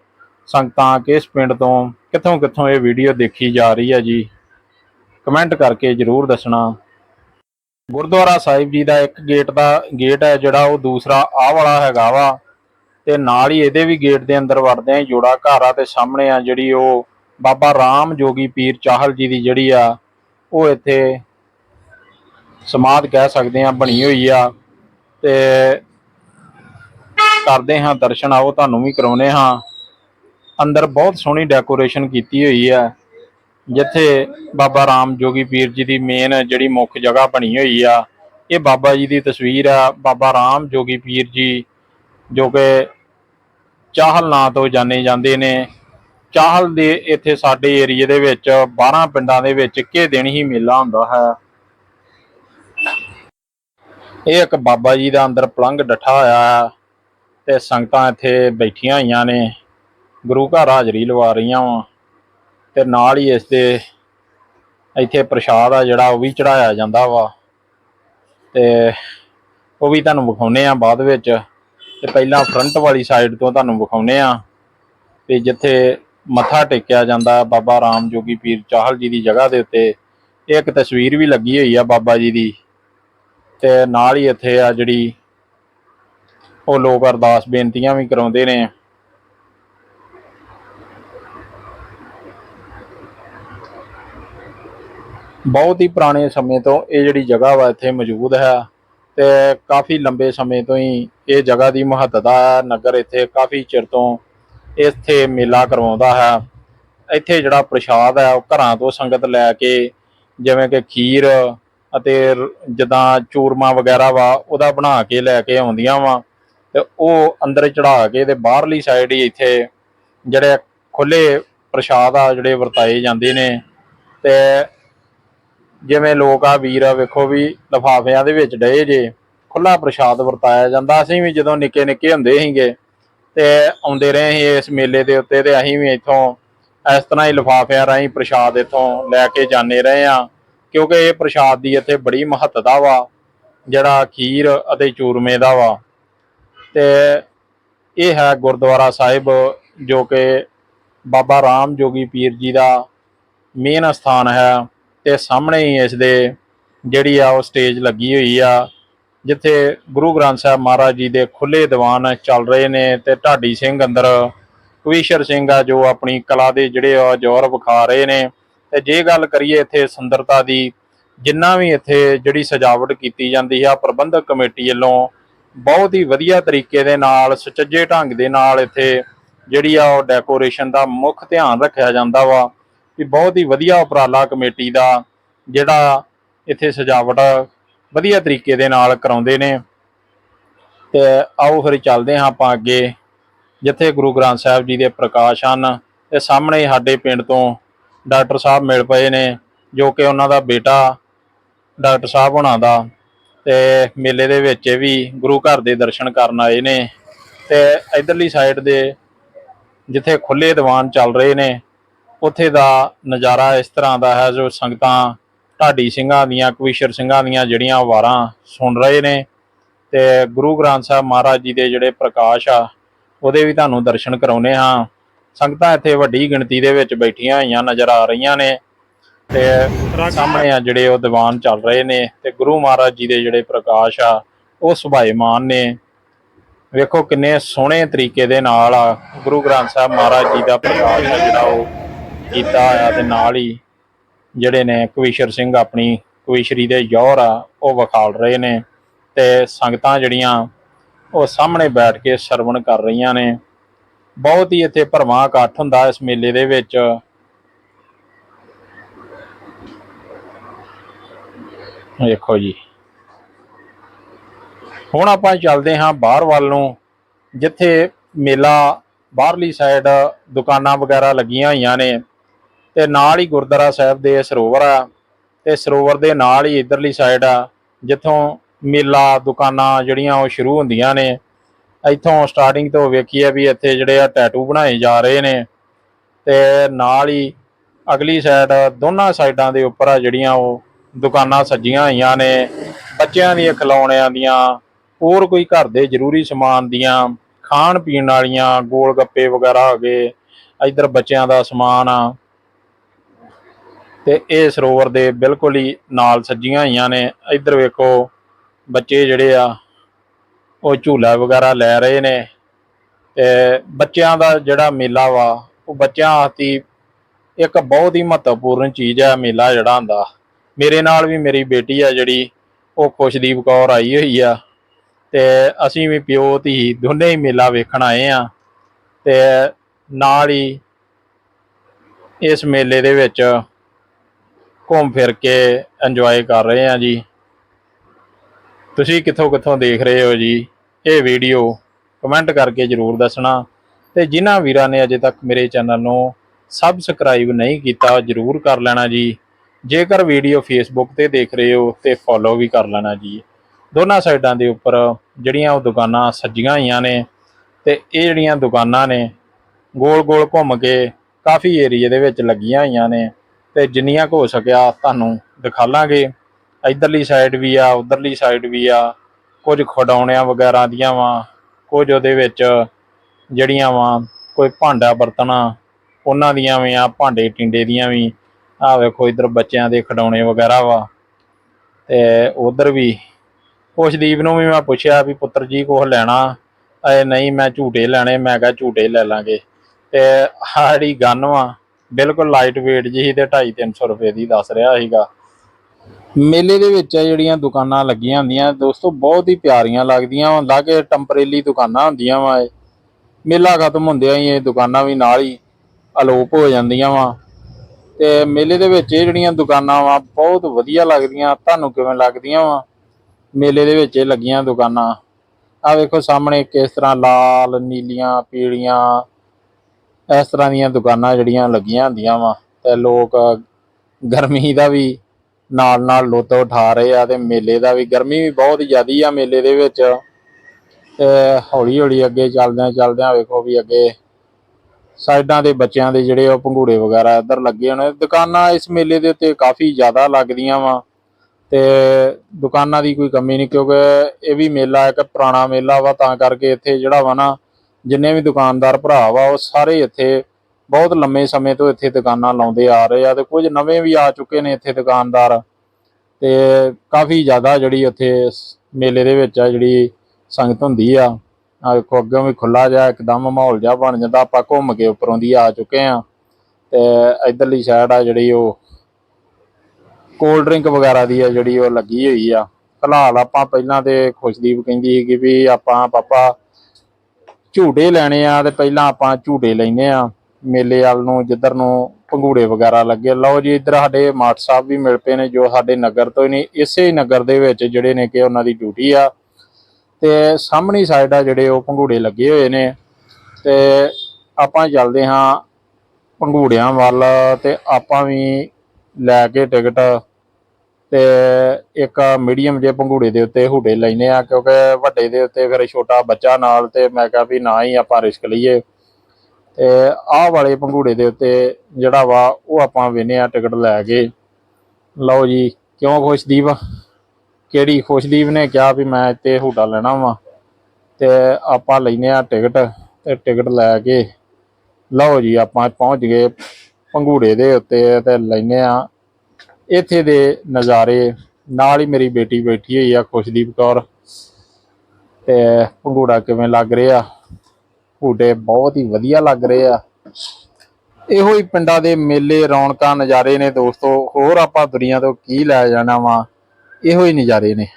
ਸੰਗਤਾਂ ਕਿਸ ਪਿੰਡ ਤੋਂ, ਕਿੱਥੋਂ ਕਿੱਥੋਂ ਇਹ ਵੀਡੀਓ ਦੇਖੀ ਜਾ ਰਹੀ ਹੈ ਜੀ। ਕਮੈਂਟ ਕਰਕੇ ਜਰੂਰ ਦੱਸਣਾ। ਗੁਰਦੁਆਰਾ ਸਾਹਿਬ ਜੀ ਦਾ ਇੱਕ ਗੇਟ ਦਾ ਗੇਟ ਹੈ ਜਿਹੜਾ ਉਹ ਦੂਸਰਾ ਆਹ ਵਾਲਾ ਹੈਗਾ ਵਾ ਤੇ ਨਾਲ ਹੀ ਇਹਦੇ ਵੀ ਗੇਟ ਦੇ ਅੰਦਰ ਵੜਦੇ ਆ ਜੋੜਾ ਘਰ ਆ ਤੇ ਸਾਹਮਣੇ ਆ ਜਿਹੜੀ ਉਹ ਬਾਬਾ ਰਾਮ ਜੋਗੀ ਪੀਰ ਚਾਹਲ ਜੀ ਦੀ ਜਿਹੜੀ ਆ, ਉਹ ਇੱਥੇ ਸਮਾਧ ਕਹਿ ਸਕਦੇ ਆ ਬਣੀ ਹੋਈ ਆ ਤੇ ਕਰਦੇ ਹਾਂ, ਦਰਸ਼ਨ ਆਓ, ਤੁਹਾਨੂੰ ਵੀ ਕਰਾਉਨੇ ਹਾਂ। ਅੰਦਰ ਬਹੁਤ ਸੋਹਣੀ ਡੈਕੋਰੇਸ਼ਨ ਕੀਤੀ ਹੋਈ ਹੈ। ਜਿੱਥੇ ਬਾਬਾ ਰਾਮ ਜੋਗੀ ਪੀਰ ਜੀ ਦੀ ਮੇਨ ਜਿਹੜੀ ਮੁੱਖ ਜਗ੍ਹਾ ਬਣੀ ਹੋਈ ਆ, ਇਹ ਬਾਬਾ ਜੀ ਦੀ ਤਸਵੀਰ ਆ। ਬਾਬਾ ਰਾਮ ਜੋਗੀ ਪੀਰ ਜੀ ਜੋ ਕਿ ਚਾਹਲ ਨਾਂ ਤੋਂ ਜਾਣੇ ਜਾਂਦੇ ਨੇ। ਚਾਹਲ ਦੇ ਇੱਥੇ ਸਾਡੇ ਏਰੀਏ ਦੇ ਵਿੱਚ 12 ਪਿੰਡਾਂ ਦੇ ਵਿੱਚ ਇੱਕੇ ਦਿਨ ਹੀ ਮੇਲਾ ਹੁੰਦਾ ਹੈ। ਇਹ ਇੱਕ ਬਾਬਾ ਜੀ ਦਾ ਅੰਦਰ ਪਲੰਘ ਡੱਠਾ ਹੋਇਆ ਹੈ। ਤੇ ਸੰਗਤਾਂ ਇੱਥੇ ਬੈਠੀਆਂ ਹੋਈਆਂ ਨੇ। ਗੁਰੂ ਘਰ ਹਾਜ਼ਰੀ ਲਵਾ ਰਹੀਆਂ ਵਾ ਤੇ ਨਾਲ ਹੀ ਇਸ ਦੇ ਇੱਥੇ ਪ੍ਰਸ਼ਾਦ ਆ ਜਿਹੜਾ ਉਹ ਵੀ ਚੜਾਇਆ ਜਾਂਦਾ ਵਾ। ਤੇ ਉਹ ਵੀ ਤੁਹਾਨੂੰ ਵਿਖਾਉਨੇ ਆ ਬਾਅਦ ਵਿੱਚ। ਤੇ ਪਹਿਲਾਂ ਫਰੰਟ ਵਾਲੀ ਸਾਈਡ ਤੋਂ ਤੁਹਾਨੂੰ ਵਿਖਾਉਨੇ ਆ ਤੇ ਜਿੱਥੇ ਮੱਥਾ ਟੇਕਿਆ ਜਾਂਦਾ ਬਾਬਾ ਰਾਮ ਜੋਗੀ ਪੀਰ ਚਾਹਲ ਜੀ ਦੀ ਜਗ੍ਹਾ ਦੇ ਉੱਤੇ, ਇਹ ਇੱਕ ਤਸਵੀਰ ਵੀ ਲੱਗੀ ਹੋਈ ਆ ਬਾਬਾ ਜੀ ਦੀ। ਤੇ ਨਾਲ ਹੀ ਇੱਥੇ ਆ ਜਿਹੜੀ ਉਹ ਲੋਕ ਅਰਦਾਸ ਬੇਨਤੀਆਂ ਵੀ ਕਰਾਉਂਦੇ ਨੇ। ਬਹੁਤ ਹੀ ਪੁਰਾਣੇ ਸਮੇਂ ਤੋਂ ਇਹ ਜਿਹੜੀ ਜਗ੍ਹਾ ਵਾ ਇੱਥੇ ਮੌਜੂਦ ਹੈ ਤੇ ਕਾਫੀ ਲੰਬੇ ਸਮੇਂ ਤੋਂ ਹੀ ਇਹ ਜਗ੍ਹਾ ਦੀ ਮਹੱਤਤਾ ਹੈ। ਨਗਰ ਇੱਥੇ ਕਾਫੀ ਚਿਰ ਤੋਂ ਇੱਥੇ ਮੇਲਾ ਕਰਵਾਉਂਦਾ ਹੈ। ਇੱਥੇ ਜਿਹੜਾ ਪ੍ਰਸ਼ਾਦ ਹੈ ਉਹ ਘਰਾਂ ਤੋਂ ਸੰਗਤ ਲੈ ਕੇ ਜਿਵੇਂ ਕਿ ਖੀਰ ਅਤੇ ਰ- ਜਿੱਦਾਂ ਚੂਰਮਾ ਵਗੈਰਾ ਵਾ ਉਹਦਾ ਬਣਾ ਕੇ ਲੈ ਕੇ ਆਉਂਦੀਆਂ ਵਾ। ਤੇ ਉਹ ਅੰਦਰ ਚੜਾ ਕੇ ਤੇ ਬਾਹਰਲੀ ਸਾਈਡ ਹੀ ਇੱਥੇ ਜਿਹੜੇ ਖੁੱਲੇ ਪ੍ਰਸ਼ਾਦ ਆ ਜਿਹੜੇ ਵਰਤਾਏ ਜਾਂਦੇ ਨੇ ਤੇ ਜਿਵੇਂ ਲੋਕ ਆ ਵੀਰ ਆ, ਵੇਖੋ ਵੀ ਲਫਾਫਿਆਂ ਦੇ ਵਿੱਚ ਡਏ ਜੇ ਖੁੱਲਾ ਪ੍ਰਸ਼ਾਦ ਵਰਤਾਇਆ ਜਾਂਦਾ। ਅਸੀਂ ਵੀ ਜਦੋਂ ਨਿੱਕੇ ਨਿੱਕੇ ਹੁੰਦੇ ਸੀਗੇ ਤੇ ਆਉਂਦੇ ਰਹੇ ਸੀ ਇਸ ਮੇਲੇ ਦੇ ਉੱਤੇ ਤੇ ਅਸੀਂ ਵੀ ਇੱਥੋਂ ਇਸ ਤਰ੍ਹਾਂ ਹੀ ਲਫਾਫਿਆਂ ਰਾਹੀਂ ਪ੍ਰਸ਼ਾਦ ਇੱਥੋਂ ਲੈ ਕੇ ਜਾਂਦੇ ਰਹੇ ਆ ਕਿਉਂਕਿ ਇਹ ਪ੍ਰਸ਼ਾਦ ਦੀ ਇੱਥੇ ਬੜੀ ਮਹੱਤਤਾ ਵਾ, ਜਿਹੜਾ ਖੀਰ ਅਤੇ ਚੂਰਮੇ ਦਾ ਵਾ। ਤੇ ਇਹ ਹੈ ਗੁਰਦੁਆਰਾ ਸਾਹਿਬ, ਜੋ ਕਿ ਬਾਬਾ ਰਾਮ ਜੋਗੀ ਪੀਰ ਜੀ ਦਾ ਮੇਨ ਸਥਾਨ ਹੈ ਤੇ ਸਾਹਮਣੇ ਹੀ ਇਸ ਦੇ ਜਿਹੜੀ ਆ ਉਹ ਸਟੇਜ ਲੱਗੀ ਹੋਈ ਆ, ਜਿੱਥੇ ਗੁਰੂ ਗ੍ਰੰਥ ਸਾਹਿਬ ਮਹਾਰਾਜ ਜੀ ਦੇ ਖੁੱਲੇ ਦੀਵਾਨ ਚੱਲ ਰਹੇ ਨੇ ਤੇ ਢਾਡੀ ਸਿੰਘ ਅੰਦਰ ਕਵੀਸ਼ਰ ਸਿੰਘ ਆ, ਜੋ ਆਪਣੀ ਕਲਾ ਦੇ ਜਿਹੜੇ ਆ ਜ਼ੋਰ ਵਿਖਾ ਰਹੇ ਨੇ। ਤੇ ਜੇ ਗੱਲ ਕਰੀਏ ਇੱਥੇ ਸੁੰਦਰਤਾ ਦੀ, ਜਿੰਨਾ ਵੀ ਇੱਥੇ ਜਿਹੜੀ ਸਜਾਵਟ ਕੀਤੀ ਜਾਂਦੀ ਆ, ਪ੍ਰਬੰਧਕ ਕਮੇਟੀ ਵੱਲੋਂ ਬਹੁਤ ਹੀ ਵਧੀਆ ਤਰੀਕੇ ਦੇ ਨਾਲ, ਸੁਚੱਜੇ ਢੰਗ ਦੇ ਨਾਲ ਇੱਥੇ ਜਿਹੜੀ ਆ ਉਹ ਡੈਕੋਰੇਸ਼ਨ ਦਾ ਮੁੱਖ ਧਿਆਨ ਰੱਖਿਆ ਜਾਂਦਾ ਵਾ ਕਿ ਬਹੁਤ ਹੀ ਵਧੀਆ ਉਪਰਾਲਾ ਕਮੇਟੀ ਦਾ ਜਿਹੜਾ ਇੱਥੇ ਸਜਾਵਟ ਵਧੀਆ ਤਰੀਕੇ ਦੇ ਨਾਲ ਕਰਾਉਂਦੇ ਨੇ। ਤੇ ਆਓ ਫਿਰ ਚੱਲਦੇ ਹਾਂ ਆਪਾਂ ਅੱਗੇ, ਜਿੱਥੇ ਗੁਰੂ ਗ੍ਰੰਥ ਸਾਹਿਬ ਜੀ ਦੇ ਪ੍ਰਕਾਸ਼ ਹਨ, ਤੇ ਸਾਹਮਣੇ ਸਾਡੇ ਪਿੰਡ ਤੋਂ ਡਾਕਟਰ ਸਾਹਿਬ ਮਿਲ ਪਏ ਨੇ, ਜੋ ਕਿ ਉਹਨਾਂ ਦਾ ਬੇਟਾ ਡਾਕਟਰ ਸਾਹਿਬ ਹੋਣਾ ਦਾ। ਤੇ ਮੇਲੇ ਦੇ ਵਿੱਚ ਵੀ ਗੁਰੂ ਘਰ ਦੇ ਦਰਸ਼ਨ ਕਰਨ ਆਏ ਨੇ ਤੇ ਇਧਰਲੀ ਸਾਈਡ ਦੇ ਜਿੱਥੇ ਖੁੱਲੇ ਦੀਵਾਨ ਚੱਲ ਰਹੇ ਨੇ, ਉੱਥੇ ਦਾ ਨਜ਼ਾਰਾ ਇਸ ਤਰ੍ਹਾਂ ਦਾ ਹੈ ਜੋ ਸੰਗਤਾਂ ਢਾਡੀ ਸਿੰਘਾਂ ਦੀਆਂ, ਕਵੀਸ਼ਰ ਸਿੰਘਾਂ ਦੀਆਂ ਜਿਹੜੀਆਂ ਵਾਰਾਂ ਸੁਣ ਰਹੇ ਨੇ ਤੇ ਗੁਰੂ ਗ੍ਰੰਥ ਸਾਹਿਬ ਮਹਾਰਾਜ ਜੀ ਦੇ ਜਿਹੜੇ ਪ੍ਰਕਾਸ਼ ਆ, ਉਹਦੇ ਵੀ ਤੁਹਾਨੂੰ ਦਰਸ਼ਨ ਕਰਾਉਨੇ ਹਾਂ। ਸੰਗਤਾਂ ਇੱਥੇ ਵੱਡੀ ਗਿਣਤੀ ਦੇ ਵਿੱਚ ਬੈਠੀਆਂ ਹੋਈਆਂ ਨਜ਼ਰ ਆ ਰਹੀਆਂ ਨੇ। ਤੇ ਸਾਹਮਣੇ ਆ ਜਿਹੜੇ ਉਹ ਦੀਵਾਨ ਚੱਲ ਰਹੇ ਨੇ ਤੇ ਗੁਰੂ ਮਹਾਰਾਜ ਜੀ ਦੇ ਜਿਹੜੇ ਪ੍ਰਕਾਸ਼ ਆ ਉਹ ਸੁਭਾਏਮਾਨ ਨੇ। ਵੇਖੋ ਕਿੰਨੇ ਸੋਹਣੇ ਤਰੀਕੇ ਦੇ ਨਾਲ ਆ ਗੁਰੂ ਗ੍ਰੰਥ ਸਾਹਿਬ ਮਹਾਰਾਜ ਜੀ ਦਾ ਪ੍ਰਕਾਸ਼ ਆ ਜਿਹੜਾ ਉਹ ਕੀਤਾ ਆ ਤੇ ਨਾਲ ਹੀ ਜਿਹੜੇ ਨੇ ਕਵੀਸ਼ਰ ਸਿੰਘ ਆਪਣੀ ਕਵੀਸ਼ਰੀ ਦੇ ਜੌਹਰ ਆ ਉਹ ਵਿਖਾਲ ਰਹੇ ਨੇ ਤੇ ਸੰਗਤਾਂ ਜਿਹੜੀਆਂ ਉਹ ਸਾਹਮਣੇ ਬੈਠ ਕੇ ਸਰਵਣ ਕਰ ਰਹੀਆਂ ਨੇ। ਬਹੁਤ ਹੀ ਇੱਥੇ ਭਰਵਾਂ ਇਕੱਠ ਹੁੰਦਾ ਇਸ ਮੇਲੇ ਦੇ ਵਿੱਚ। ਵੇਖੋ ਜੀ। ਹੁਣ ਆਪਾਂ ਚੱਲਦੇ ਹਾਂ ਬਾਹਰ ਵੱਲ ਨੂੰ, ਜਿੱਥੇ ਮੇਲਾ, ਬਾਹਰਲੀ ਸਾਈਡ ਦੁਕਾਨਾਂ ਵਗੈਰਾ ਲੱਗੀਆਂ ਹੋਈਆਂ ਨੇ। ਤੇ ਨਾਲ ਹੀ ਗੁਰਦੁਆਰਾ ਸਾਹਿਬ ਦੇ ਸਰੋਵਰ ਆ। ਤੇ ਸਰੋਵਰ ਦੇ ਨਾਲ ਹੀ ਇਧਰਲੀ ਸਾਈਡ ਆ, ਜਿੱਥੋਂ ਮੇਲਾ, ਦੁਕਾਨਾਂ ਜਿਹੜੀਆਂ ਉਹ ਸ਼ੁਰੂ ਹੁੰਦੀਆਂ ਨੇ। ਇੱਥੋਂ ਸਟਾਰਟਿੰਗ ਤੋਂ ਵੇਖੀਏ ਵੀ ਇੱਥੇ ਜਿਹੜੇ ਆ ਟੈਟੂ ਬਣਾਏ ਜਾ ਰਹੇ ਨੇ। ਤੇ ਨਾਲ ਹੀ ਅਗਲੀ ਸਾਈਡ ਦੋਨਾਂ ਸਾਈਡਾਂ ਦੇ ਉੱਪਰ ਆ ਜਿਹੜੀਆਂ ਉਹ ਦੁਕਾਨਾਂ ਸੱਜੀਆਂ ਹੋਈਆਂ ਨੇ, ਬੱਚਿਆਂ ਦੀਆਂ, ਖਿਲੌਣਿਆਂ ਦੀਆਂ, ਹੋਰ ਕੋਈ ਘਰ ਦੇ ਜ਼ਰੂਰੀ ਸਮਾਨ ਦੀਆਂ, ਖਾਣ ਪੀਣ ਵਾਲੀਆਂ, ਗੋਲ ਗੱਪੇ ਵਗੈਰਾ ਹੋ ਗਏ, ਇੱਧਰ ਬੱਚਿਆਂ ਦਾ ਸਮਾਨ ਆ। ਤੇ ਇਹ ਸਰੋਵਰ ਦੇ ਬਿਲਕੁਲ ਹੀ ਨਾਲ ਸੱਜੀਆਂ ਹੋਈਆਂ ਨੇ, ਇੱਧਰ ਵੇਖੋ ਬੱਚੇ ਜਿਹੜੇ ਆ, ਉਹ ਝੂਲਾ ਵਗੈਰਾ ਲੈ ਰਹੇ ਨੇ। ਤੇ ਬੱਚਿਆਂ ਦਾ ਜਿਹੜਾ ਮੇਲਾ ਵਾ, ਉਹ ਬੱਚਿਆਂ ਆਤੀ ਇੱਕ ਬਹੁਤ ਹੀ ਮਹੱਤਵਪੂਰਨ ਚੀਜ਼ ਹੈ ਮੇਲਾ ਜਿਹੜਾ ਹੁੰਦਾ। ਮੇਰੇ ਨਾਲ ਵੀ ਮੇਰੀ ਬੇਟੀ ਆ ਜਿਹੜੀ, ਉਹ ਖੁਸ਼ਦੀਪ ਕੌਰ ਆਈ ਹੋਈ ਆ। ਤੇ ਅਸੀਂ ਵੀ ਪਿਓ ਧੀ ਦੋਨੇ ਹੀ ਮੇਲਾ ਵੇਖਣ ਆਏ ਆ। ਤੇ ਨਾਲ ਹੀ ਇਸ ਮੇਲੇ ਦੇ ਵਿੱਚ ਘੁੰਮ ਫਿਰ ਕੇ ਇੰਜੋਏ ਕਰ ਰਹੇ ਆ ਜੀ। ਤੁਸੀਂ ਕਿੱਥੋਂ ਕਿੱਥੋਂ ਦੇਖ ਰਹੇ ਹੋ ਜੀ? ਇਹ ਵੀਡੀਓ ਕਮੈਂਟ ਕਰਕੇ ਜਰੂਰ ਦੱਸਣਾ। ਤੇ ਜਿਨ੍ਹਾਂ ਵੀਰਾਂ ਨੇ ਅਜੇ ਤੱਕ ਮੇਰੇ ਚੈਨਲ ਨੂੰ ਸਬਸਕ੍ਰਾਈਬ ਨਹੀਂ ਕੀਤਾ ਜਰੂਰ ਕਰ ਲੈਣਾ ਜੀ। ਜੇਕਰ ਵੀਡੀਓ ਫੇਸਬੁੱਕ ਤੇ ਦੇਖ ਰਹੇ ਹੋ ਤੇ ਫੋਲੋ ਵੀ ਕਰ ਲੈਣਾ ਜੀ। ਦੋਨਾਂ ਸਾਈਡਾਂ ਦੇ ਉੱਪਰ ਜਿਹੜੀਆਂ ਉਹ ਦੁਕਾਨਾਂ ਸੱਜੀਆਂ ਹੋਈਆਂ ਨੇ ਤੇ ਇਹ ਜਿਹੜੀਆਂ ਦੁਕਾਨਾਂ ਨੇ, ਗੋਲ-ਗੋਲ ਘੁੰਮ ਕੇ ਕਾਫੀ ਏਰੀਏ ਦੇ ਵਿੱਚ ਲੱਗੀਆਂ ਹੋਈਆਂ ਨੇ ਤੇ ਜਿੰਨੀਆਂ ਕੁ ਹੋ ਸਕਿਆ ਤੁਹਾਨੂੰ ਦਿਖਾ ਲਾਂਗੇ। ਇਧਰਲੀ ਸਾਈਡ ਵੀ ਆ, ਉਧਰਲੀ ਸਾਈਡ ਵੀ ਆ, ਕੁਝ ਖਡਾਉਣਿਆਂ ਵਗੈਰਾ ਦੀਆਂ ਵਾ, ਕੁਝ ਉਹਦੇ ਵਿੱਚ ਜਿਹੜੀਆਂ ਵਾ, ਕੋਈ ਭਾਂਡਾ ਬਰਤਨਾਂ ਉਹਨਾਂ ਦੀਆਂ ਵੀ ਆ, ਭਾਂਡੇ ਟਿੰਡੇ ਦੀਆਂ ਵੀ। ਆ ਵੇਖੋ ਇਧਰ ਬੱਚਿਆਂ ਦੇ ਖਿਡੌਣੇ ਵਗੈਰਾ ਵਾ। ਤੇ ਉਧਰ ਵੀ ਕੁਸ਼ਦੀਪ ਨੂੰ ਵੀ ਮੈਂ ਪੁੱਛਿਆ ਵੀ ਪੁੱਤਰ ਜੀ ਕੁਛ ਲੈਣਾ? ਐ ਨਹੀਂ, ਮੈਂ ਝੂਟੇ ਲੈਣੇ, ਮੈਂ ਕਿਹਾ ਝੂਟੇ ਲੈ ਲਾਂਗੇ। ਤੇ ਆਹ ਗਨ ਵਾ, ਬਿਲਕੁਲ ਲਾਈਟ weight ਜਿਹੀ ਤੇ 2.5 300 ਰੁਪਏ ਦੀ ਦੱਸ ਰਿਹਾ ਸੀਗਾ। ਮੇਲੇ ਦੇ ਵਿੱਚ ਜਿਹੜੀਆਂ ਦੁਕਾਨਾਂ ਲੱਗੀਆਂ ਹੁੰਦੀਆਂ, ਦੋਸਤੋ ਬਹੁਤ ਹੀ ਪਿਆਰੀਆਂ ਲੱਗਦੀਆਂ ਹੁੰਦਾ ਕਿ ਟੈਂਪਰੇਰੀ ਦੁਕਾਨਾਂ ਹੁੰਦੀਆਂ ਵਾ ਇਹ। ਮੇਲਾ ਖਤਮ ਹੁੰਦਿਆਂ ਹੀ ਇਹ ਦੁਕਾਨਾਂ ਵੀ ਨਾਲ ਹੀ ਅਲੋਪ ਹੋ ਜਾਂਦੀਆਂ ਵਾ। ਤੇ ਮੇਲੇ ਦੇ ਵਿੱਚ ਇਹ ਜਿਹੜੀਆਂ ਦੁਕਾਨਾਂ ਵਾ, ਬਹੁਤ ਵਧੀਆ ਲੱਗਦੀਆਂ, ਤੁਹਾਨੂੰ ਕਿਵੇਂ ਲੱਗਦੀਆਂ ਵਾ? ਮੇਲੇ ਦੇ ਵਿੱਚ ਇਹ ਲੱਗੀਆਂ ਦੁਕਾਨਾਂ। ਆ ਵੇਖੋ ਸਾਹਮਣੇ ਕਿਸ ਤਰ੍ਹਾਂ ਲਾਲ, ਨੀਲੀਆਂ, ਪੀਲੀਆਂ, ਇਸ ਤਰ੍ਹਾਂ ਦੀਆਂ ਦੁਕਾਨਾਂ ਜਿਹੜੀਆਂ ਲੱਗੀਆਂ ਹੁੰਦੀਆਂ ਵਾ। ਤੇ ਲੋਕ ਗਰਮੀ ਦਾ ਵੀ ਨਾਲ ਨਾਲ ਲੁੱਤ ਉਠਾ ਰਹੇ ਆ ਤੇ ਮੇਲੇ ਦਾ ਵੀ, ਗਰਮੀ ਵੀ ਬਹੁਤ ਜ਼ਿਆਦੀ ਆ ਮੇਲੇ ਦੇ ਵਿੱਚ। ਤੇ ਹੌਲੀ ਹੌਲੀ ਅੱਗੇ ਚੱਲਦਿਆਂ ਚੱਲਦਿਆਂ ਵੇਖੋ ਵੀ ਅੱਗੇ ਸਾਈਡਾਂ ਦੇ ਬੱਚਿਆਂ ਦੇ ਜਿਹੜੇ ਉਹ ਪੰਘੂੜੇ ਵਗੈਰਾ ਇੱਧਰ ਲੱਗੇ ਹੋਣੇ। ਦੁਕਾਨਾਂ ਇਸ ਮੇਲੇ ਦੇ ਉੱਤੇ ਕਾਫੀ ਜ਼ਿਆਦਾ ਲੱਗਦੀਆਂ ਵਾ ਤੇ ਦੁਕਾਨਾਂ ਦੀ ਕੋਈ ਕਮੀ ਨਹੀਂ, ਕਿਉਂਕਿ ਇਹ ਵੀ ਮੇਲਾ ਇੱਕ ਪੁਰਾਣਾ ਮੇਲਾ ਵਾ, ਤਾਂ ਕਰਕੇ ਇੱਥੇ ਜਿਹੜਾ ਵਾ ਨਾ ਜਿੰਨੇ ਵੀ ਦੁਕਾਨਦਾਰ ਭਰਾ ਵਾ, ਉਹ ਸਾਰੇ ਇੱਥੇ ਬਹੁਤ ਲੰਮੇ ਸਮੇਂ ਤੋਂ ਇੱਥੇ ਦੁਕਾਨਾਂ ਲਾਉਂਦੇ ਆ ਰਹੇ ਆ ਤੇ ਕੁਝ ਨਵੇਂ ਵੀ ਆ ਚੁੱਕੇ ਨੇ ਇੱਥੇ ਦੁਕਾਨਦਾਰ ਤੇ ਕਾਫੀ ਜ਼ਿਆਦਾ ਜਿਹੜੀ ਉੱਥੇ ਮੇਲੇ ਦੇ ਵਿੱਚ ਆ ਜਿਹੜੀ ਸੰਗਤ ਹੁੰਦੀ ਆ। ਆ ਅੱਗੇ ਵੀ ਖੁੱਲਾ ਜਿਹਾ ਇੱਕਦਮ ਮਾਹੌਲ ਜਿਹਾ ਬਣ ਜਾਂਦਾ, ਆਪਾਂ ਘੁੰਮ ਕੇ ਉੱਪਰੋਂ ਦੀ ਆ ਚੁੱਕੇ ਆ ਤੇ ਇਧਰਲੀ ਸਾਈਡ ਆ ਜਿਹੜੀ ਉਹ ਕੋਲਡ ਡਰਿੰਕ ਵਗੈਰਾ ਦੀ ਆ ਜਿਹੜੀ ਉਹ ਲੱਗੀ ਹੋਈ ਆ। ਫਿਲਹਾਲ ਆਪਾਂ ਪਹਿਲਾਂ ਤੇ ਖੁਸ਼ਦੀਪ ਕਹਿੰਦੀ ਸੀਗੀ ਵੀ ਆਪਾਂ ਪਾਪਾ ਝੂਟੇ ਲੈਣੇ ਆ ਤੇ ਪਹਿਲਾਂ ਆਪਾਂ ਝੂਟੇ ਲੈਨੇ ਆ ਮੇਲੇ ਵਾਲ ਨੂੰ, ਜਿੱਧਰ ਨੂੰ ਪੰਗੂੜੇ ਵਗੈਰਾ ਲੱਗੇ। ਲਓ ਜੀ, ਇੱਧਰ ਸਾਡੇ ਮਾਟ ਸਾਹਿਬ ਵੀ ਮਿਲ ਪਏ ਨੇ, ਜੋ ਸਾਡੇ ਨਗਰ ਤੋਂ ਹੀ ਨੇ ਇਸੇ ਨਗਰ ਦੇ ਵਿੱਚ ਜਿਹੜੇ ਨੇ ਕਿ ਉਹਨਾਂ ਦੀ ਡਿਊਟੀ ਆ। ਤੇ ਸਾਹਮਣੀ ਸਾਈਡ ਆ ਜਿਹੜੇ ਉਹ ਪੰਘੂੜੇ ਲੱਗੇ ਹੋਏ ਨੇ ਤੇ ਆਪਾਂ ਚੱਲਦੇ ਹਾਂ ਪੰਘੂੜਿਆਂ ਵੱਲ ਤੇ ਆਪਾਂ ਵੀ ਲੈ ਕੇ ਟਿਕਟ ਤੇ ਇੱਕ ਮੀਡੀਅਮ ਜੇ ਪੰਘੂੜੇ ਦੇ ਉੱਤੇ ਹੂਟੇ ਲੈਨੇ ਆ ਕਿਉਂਕਿ ਵੱਡੇ ਦੇ ਉੱਤੇ ਫਿਰ ਛੋਟਾ ਬੱਚਾ ਨਾਲ ਤੇ ਮੈਂ ਕਿਹਾ ਵੀ ਨਾ ਹੀ ਆਪਾਂ ਰਿਸਕ ਲਈਏ। ਤੇ ਆਹ ਵਾਲੇ ਪੰਘੂੜੇ ਦੇ ਉੱਤੇ ਜਿਹੜਾ ਵਾ ਉਹ ਆਪਾਂ ਵੇਨੇ ਆ ਟਿਕਟ ਲੈ ਕੇ। ਲਓ ਜੀ, ਕਿਉਂ ਖੁਸ਼ਦੀਪ ਕਿਹੜੀ ਖੁਸ਼ਦੀਪ ਨੇ ਕਿਹਾ ਵੀ ਮੈਂ ਇੱਥੇ ਹੂਟਾ ਲੈਣਾ ਵਾ। ਤੇ ਆਪਾਂ ਲੈਨੇ ਆ ਟਿਕਟ, ਤੇ ਟਿਕਟ ਲੈ ਕੇ ਲਓ ਜੀ, ਆਪਾਂ ਪਹੁੰਚ ਗਏ ਪੰਘੂੜੇ ਦੇ ਉੱਤੇ ਤੇ ਲੈਨੇ ਆ। ਇੱਥੇ ਦੇ ਨਜ਼ਾਰੇ, ਨਾਲ ਹੀ ਮੇਰੀ ਬੇਟੀ ਬੈਠੀ ਹੋਈ ਆ ਖੁਸ਼ਦੀਪ ਕੌਰ। ਤੇ ਪੰਘੂੜਾ ਕਿਵੇਂ ਲੱਗ ਰਿਹਾ? ਝੂਟੇ ਬਹੁਤ ਹੀ ਵਧੀਆ ਲੱਗ ਰਹੇ ਆ। ਇਹੋ ਹੀ ਪਿੰਡਾਂ ਦੇ ਮੇਲੇ, ਰੌਣਕਾਂ, ਨਜ਼ਾਰੇ ਨੇ ਦੋਸਤੋ। ਹੋਰ ਆਪਾਂ ਦੁਨੀਆ ਤੋਂ ਕੀ ਲੈ ਜਾਣਾ ਵਾ? ਇਹੋ ਹੀ ਨਜ਼ਾਰੇ ਨੇ।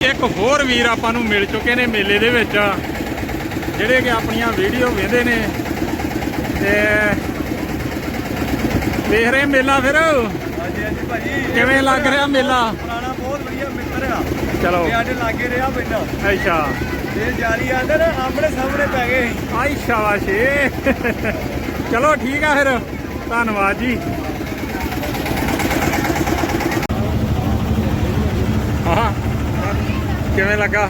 ਇੱਕ ਹੋਰ ਵੀਰ ਆਪਾਂ ਨੂੰ ਮਿਲ ਚੁੱਕੇ ਨੇ ਮੇਲੇ ਦੇ ਵਿੱਚ ਜਿਹੜੇ ਕਿ ਆਪਣੀਆਂ ਵੀਡੀਓ ਵੇਖਦੇ ਨੇ। ਤੇ ਵੇਖ ਰਹੇ ਮੇਲਾ ਫਿਰ? ਹਾਂਜੀ ਹਾਂਜੀ ਭਾਜੀ ਕਿਵੇਂ ਲੱਗ ਰਿਹਾ ਮੇਲਾ? ਪੁਰਾਣਾ ਬਹੁਤ ਵਧੀਆ ਮਿੱਤਰ ਆ। ਚਲੋ। ਇਹ ਅੱਜ ਲਾਗੇ ਰਿਹਾ ਪਿੰਡ। ਅੱਛਾ। ਇਹ ਜਾਰੀ ਆਂਦੇ ਨਾ ਆਮਣੇ ਸਾਹਮਣੇ ਪੈ ਗਏ। ਆਈ ਸ਼ਾਬਾਸ਼। ਚਲੋ ਠੀਕ ਆ ਫਿਰ। ਧੰਨਵਾਦ ਜੀ ਹਾਂ ਕਿਵੇਂ ਲੱਗਾ?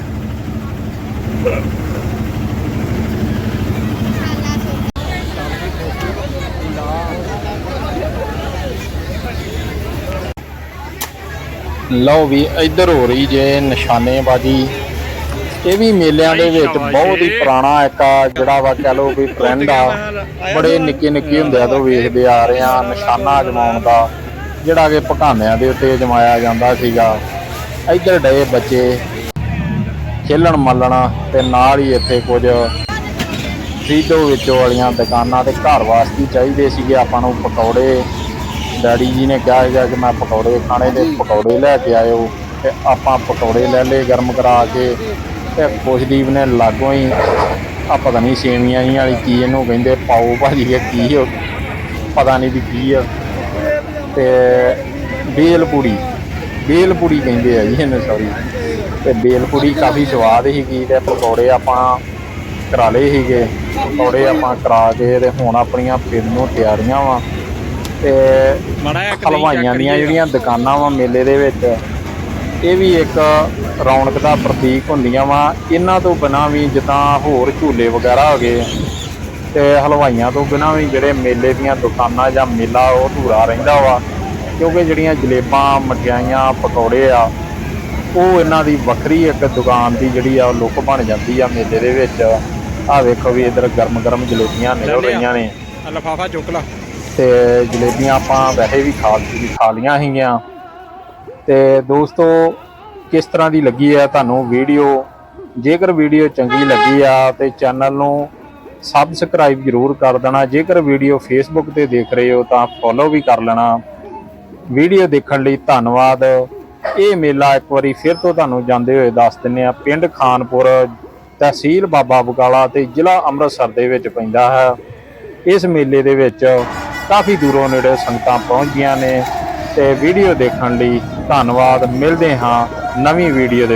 ਲਓ ਵੀ ਇੱਧਰ ਹੋ ਰਹੀ ਜੇ ਨਿਸ਼ਾਨੇਬਾਜ਼ੀ। ਇਹ ਵੀ ਮੇਲਿਆਂ ਦੇ ਵਿੱਚ ਬਹੁਤ ਹੀ ਪੁਰਾਣਾ ਇੱਕ ਆ ਜਿਹੜਾ ਵਾ ਕਹ ਲਓ ਵੀ ਟ੍ਰੈਂਡ ਆ। ਬੜੇ ਨਿੱਕੇ ਨਿੱਕੇ ਹੁੰਦਿਆਂ ਤੋਂ ਵੇਖਦੇ ਆ ਰਹੇ ਆ ਨਿਸ਼ਾਨਾ ਅਜਮਾਉਣ ਦਾ ਜਿਹੜਾ ਕਿ ਪਕਾਨਿਆਂ ਦੇ ਉੱਤੇ ਅਜਮਾਇਆ ਜਾਂਦਾ ਸੀਗਾ। ਇੱਧਰ ਡਏ ਬੱਚੇ। ਖੇਲਣ ਮੱਲਣ ਤੇ ਨਾਲ ਹੀ ਇੱਥੇ ਕੁਝ ਖਰੀਦੋ ਵਿੱਚੋਂ ਵਾਲੀਆਂ ਦੁਕਾਨਾਂ ਤੇ ਘਰ ਵਾਸਤੇ ਚਾਹੀਦੇ ਸੀਗੇ। ਆਪਾਂ ਨੂੰ ਪਕੌੜੇ। ਡੈਡੀ ਜੀ ਨੇ ਕਿਹਾ ਸੀਗਾ ਕਿ ਮੈਂ ਪਕੌੜੇ ਖਾਣੇ ਤੇ ਪਕੌੜੇ ਲੈ ਕੇ ਆਇਓ ਤੇ ਆਪਾਂ ਪਕੌੜੇ ਲੈ ਲਏ ਗਰਮ ਕਰਾ ਕੇ ਤੇ ਖੁਸ਼ਦੀਪ ਨੇ ਲਾਗੋਂ ਹੀ ਆ ਪਤਾ ਨਹੀਂ ਸੇਵੀਆਂ ਜੀ ਵਾਲੀ ਕੀ ਇਹਨੂੰ ਕਹਿੰਦੇ ਪਾਓ ਭਾਜੀ ਇਹ ਕੀ ਉਹ ਪਤਾ ਨਹੀਂ ਵੀ ਕੀ ਆ। ਤੇ ਬੇਲ ਪੂੜੀ ਬੇਲ ਪੂੜੀ ਕਹਿੰਦੇ ਆ ਜੀ ਇਹਨੂੰ ਸੌਰੀ ਤੇ ਬੇਲ ਪੂੜੀ ਕਾਫੀ ਸਵਾਦ ਸੀਗੀ ਤੇ ਪਕੌੜੇ ਆਪਾਂ ਕਰਾ ਲਏ ਸੀਗੇ। ਪਕੌੜੇ ਆਪਾਂ ਕਰਾ ਕੇ ਤੇ ਹੁਣ ਆਪਣੀਆਂ ਫਿਰ ਨੂੰ ਤਿਆਰੀਆਂ ਵਾ। ਤੇ ਹਲਵਾਈਆਂ ਦੀਆਂ ਜਿਹੜੀਆਂ ਦੁਕਾਨਾਂ ਵਾ ਮੇਲੇ ਦੇ ਵਿੱਚ ਇਹ ਵੀ ਇੱਕ ਰੌਣਕ ਦਾ ਪ੍ਰਤੀਕ ਹੁੰਦੀਆਂ ਵਾ। ਇਹਨਾਂ ਤੋਂ ਬਿਨਾਂ ਵੀ ਜਿੱਦਾਂ ਹੋਰ ਝੂਲੇ ਵਗੈਰਾ ਹੋ ਗਏ ਤੇ ਹਲਵਾਈਆਂ ਤੋਂ ਬਿਨਾਂ ਵੀ ਜਿਹੜੇ ਮੇਲੇ ਦੀਆਂ ਦੁਕਾਨਾਂ ਜਾਂ ਮੇਲਾ ਉਹ ਧੂਰਾ ਰਹਿੰਦਾ ਵਾ। ਕਿਉਂਕਿ ਜਿਹੜੀਆਂ ਜਲੇਬਾਂ ਮਠਿਆਈਆਂ ਪਕੌੜੇ ਆ ਉਹ ਇਹਨਾਂ ਦੀ ਵੱਖਰੀ ਇੱਕ ਦੁਕਾਨ ਦੀ ਜਿਹੜੀ ਆ ਉਹ ਲੁੱਕ ਬਣ ਜਾਂਦੀ ਆ ਮੇਲੇ ਦੇ ਵਿੱਚ। ਆ ਵੇਖੋ ਵੀ ਇਧਰ ਗਰਮ ਗਰਮ ਜਲੇਬੀਆਂ ਨਿਕਲ ਰਹੀਆਂ ਨੇ। ਲਫਾਫਾ ਚੁੱਕ ਲਾ। ਤੇ ਜਲੇਬੀਆਂ ਆਪਾਂ ਵੈਸੇ ਵੀ ਖਾ ਵੀ ਖਾ ਲੀਆਂ ਸੀਗੀਆਂ। ਤੇ ਦੋਸਤੋ ਕਿਸ ਤਰ੍ਹਾਂ ਦੀ ਲੱਗੀ ਹੈ ਤੁਹਾਨੂੰ ਵੀਡੀਓ? ਜੇਕਰ ਵੀਡੀਓ ਚੰਗੀ ਲੱਗੀ ਆ ਤੇ ਚੈਨਲ ਨੂੰ ਸਬਸਕ੍ਰਾਈਬ ਜ਼ਰੂਰ ਕਰ ਦੇਣਾ। ਜੇਕਰ ਵੀਡੀਓ ਫੇਸਬੁੱਕ ਤੇ ਦੇਖ ਰਹੇ ਹੋ ਤਾਂ ਫੋਲੋ ਵੀ ਕਰ ਲੈਣਾ। ਵੀਡੀਓ ਦੇਖਣ ਲਈ ਧੰਨਵਾਦ। ਇਹ ਮੇਲਾ ਇੱਕ ਵਾਰੀ ਫਿਰ ਤੋਂ ਤੁਹਾਨੂੰ ਜਾਂਦੇ ਹੋਏ ਦੱਸ ਦਿੰਨੇ ਆ ਪਿੰਡ ਖਾਨਪੁਰ ਤਹਿਸੀਲ ਬਾਬਾ ਬਕਾਲਾ ਤੇ ਜ਼ਿਲ੍ਹਾ ਅੰਮ੍ਰਿਤਸਰ ਦੇ ਵਿੱਚ ਪੈਂਦਾ ਹੈ। ਇਸ ਮੇਲੇ ਦੇ ਵਿੱਚ ਕਾਫੀ ਦੂਰੋਂ ਨੇੜੇ ਸੰਗਤਾਂ ਪਹੁੰਚੀਆਂ ਨੇ ਤੇ ਵੀਡੀਓ ਦੇਖਣ ਲਈ ਧੰਨਵਾਦ। ਮਿਲਦੇ ਹਾਂ ਨਵੀਂ ਵੀਡੀਓ ਦੇ